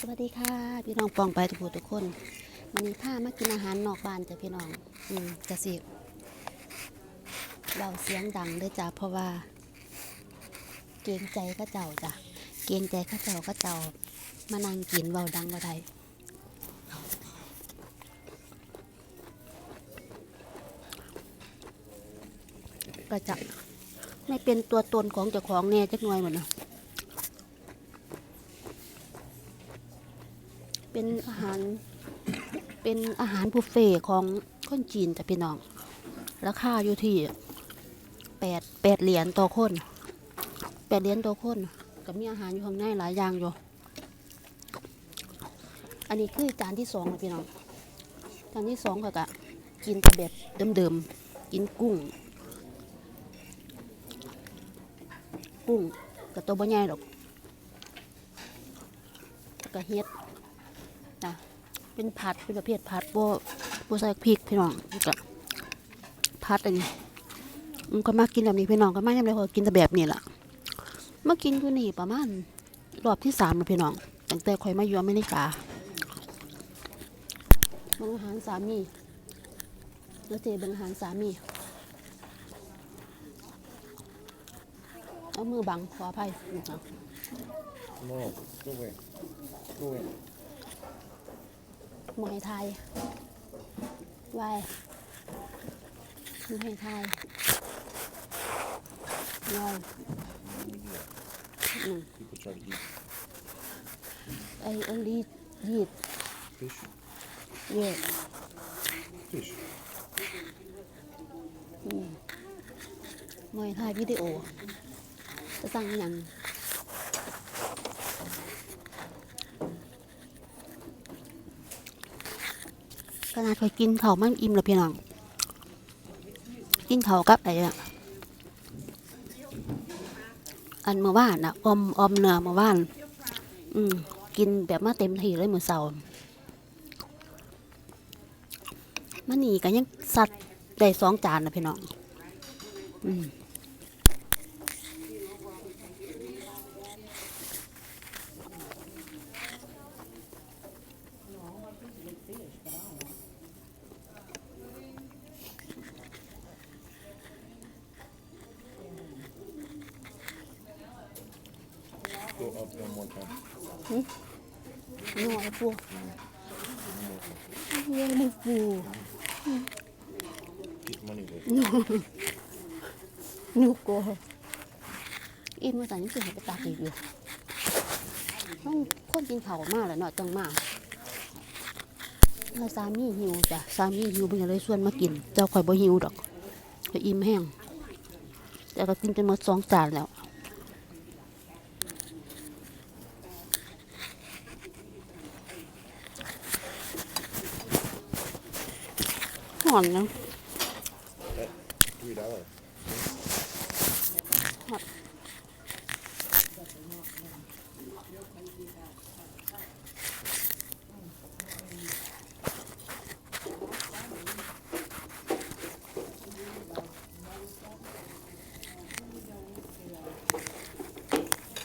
สวัสดีค่ะ พี่น้องปองไปทุกผู้ทุกคนวันนี้ถ้ามากินอาหารนอกบ้านจ้ะพี่น้องอืมจะสิเราเสียงดังเด้วยจ้ะเพราะว่า เกรงใจข้าเจ้าจ้ะเกรงใจข้าเจ้าข้าเจ้า มานั่งกินเบาดังบ่ได้ก็จะไม่เป็นตัวตนของเจ้าของแน่จักหน่อยหมดเนาะ เป็นอาหาร เป็นอาหารบุฟเฟ่ต์ของคนจีนจ้ะพี่น้อง ราคาอยู่ที่แปดแปดเหรียญต่อคนแปดเหรียญต่อคนก็มีอาหารอยู่ข้างในหลายอย่างอยู่ อันนี้คือจานที่สองนะพี่น้อง จานที่สองก็กะกินแต่แบบเดิมๆ กินกุ้ง กุ้งกับตัวบ่ใหญ่หรอกแล้วก็เฮ็ด เป็นผัดเป็นประเภทผัดโบ่บ่ใส่พริกพี่น้องแล้วก็ผัดอันนี้มันก็มากินแบบนี้พี่น้องก็มายามใดก็กินแต่แบบนี้แหละมากินอยู่นี่ประมาณรอบที่สามแล้วพี่น้องตั้งแต่ข่อยมาอยู่อเมริกาบิ่งอาหารสามีแล้วเจบิ่งอาหารสามีเอามือบังขออภัยนะคะ No, go away. Go away. มวยไทยไว้หมวยไทยลอยไอ้อลียีดเยอะมวยไทยวิดีโอจะสร้างยัง ขนาดเคยกินเขามันอิ่มแล้วพี่น้อง กินเขากับไอ้อะอันเมื่อวานอะอมอมเนื้อเมื่อวาน อืมกินแบบมาเต็มที่เลยเมื้อเช้ามันนี่ก็ยังสัตว์ได้สองจานนะพี่น้อง อืม Go up one more time. นัวไอ้ปูเลี้ยงมันปู Keep money there. นูโกอินมาแต่นี่คือเห็นไปตากอีกอยู่ต้องคนกินเผาวมากแหละเนาะจังมากแล้วสามีหิวจ้ะสามีหิวเพิ่นก็เลยชวนมากิน เจ้าข่อยบ่หิวดอกข่อยอิ่มแห้งแต่ก็กินจนหมดสองจานแล้ว หอนนะ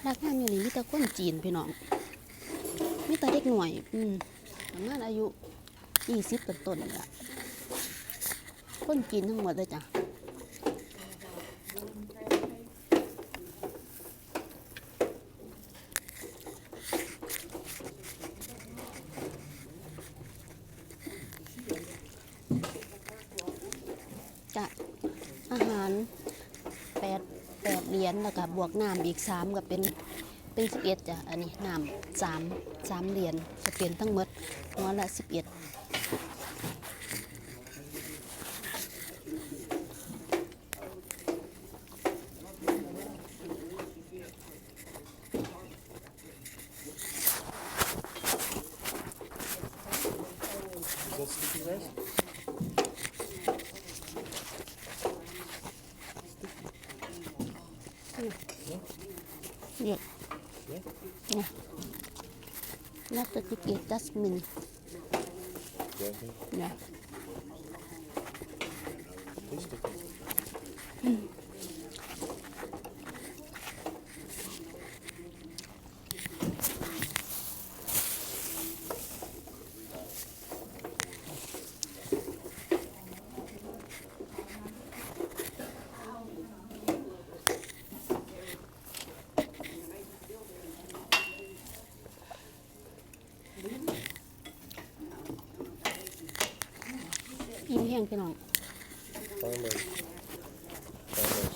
รักงานอยู่นี่มีแต่คนจีนพี่น้องมีแต่เด็กหน่วย อืมประมาณอายุยี่สิบต้นๆนี่ล่ะ คนจีนทั้งหมดเลยจ้ะจะอาหารแปดแปดเหรียญแล้วก็บวกน้ำอีกสามก็เป็นเป็นสิบเอ็ดจ้ะ อันนี้น้ำสามสามเหรียญจะเป็นทั้งหมดหัวละสิบเอ็ด Is that sticky rice? เนี่ย Yeah? เนี่ย แห้งไปหน่อยฟัเลยฟัเลย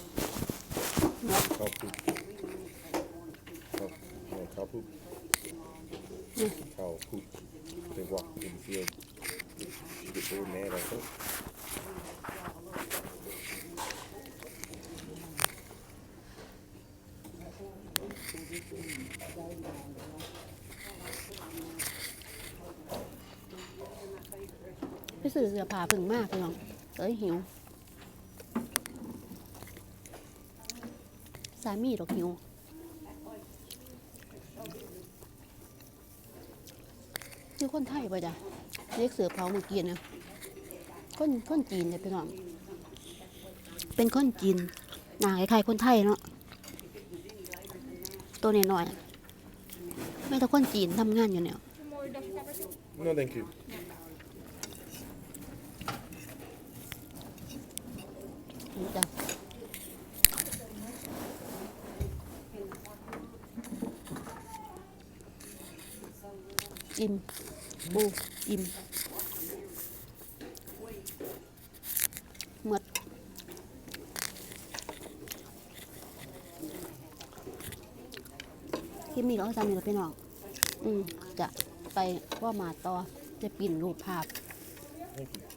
ขอบคุณ ซื้อเสื้อผ้าเพึ่งมากพี่น้องเอ้ยหิว สามีดอกหิวคือคนไทยป่ะจ๊ะเรียกเสือเผาเมื่อกี้นะคนคนจีนเลยพี่น้อง เป็นคนจีนหน้าคล้ายๆคนไทยเนาะตัวน้อยๆไม่แต่คนจีนทำงานอยู่เนี่ย No, thank you. จ้ะอิ่มปูอิ่มหมดคลิปนี้เราก็ทำอยู่แล้วพี่น้อง อืม จะไปว่ามาต่อ จะปิ่นรูปภาพ Thank you.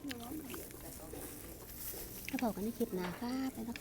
ถ้า พอกันในคลิปหน้าค่ะไปแล้ว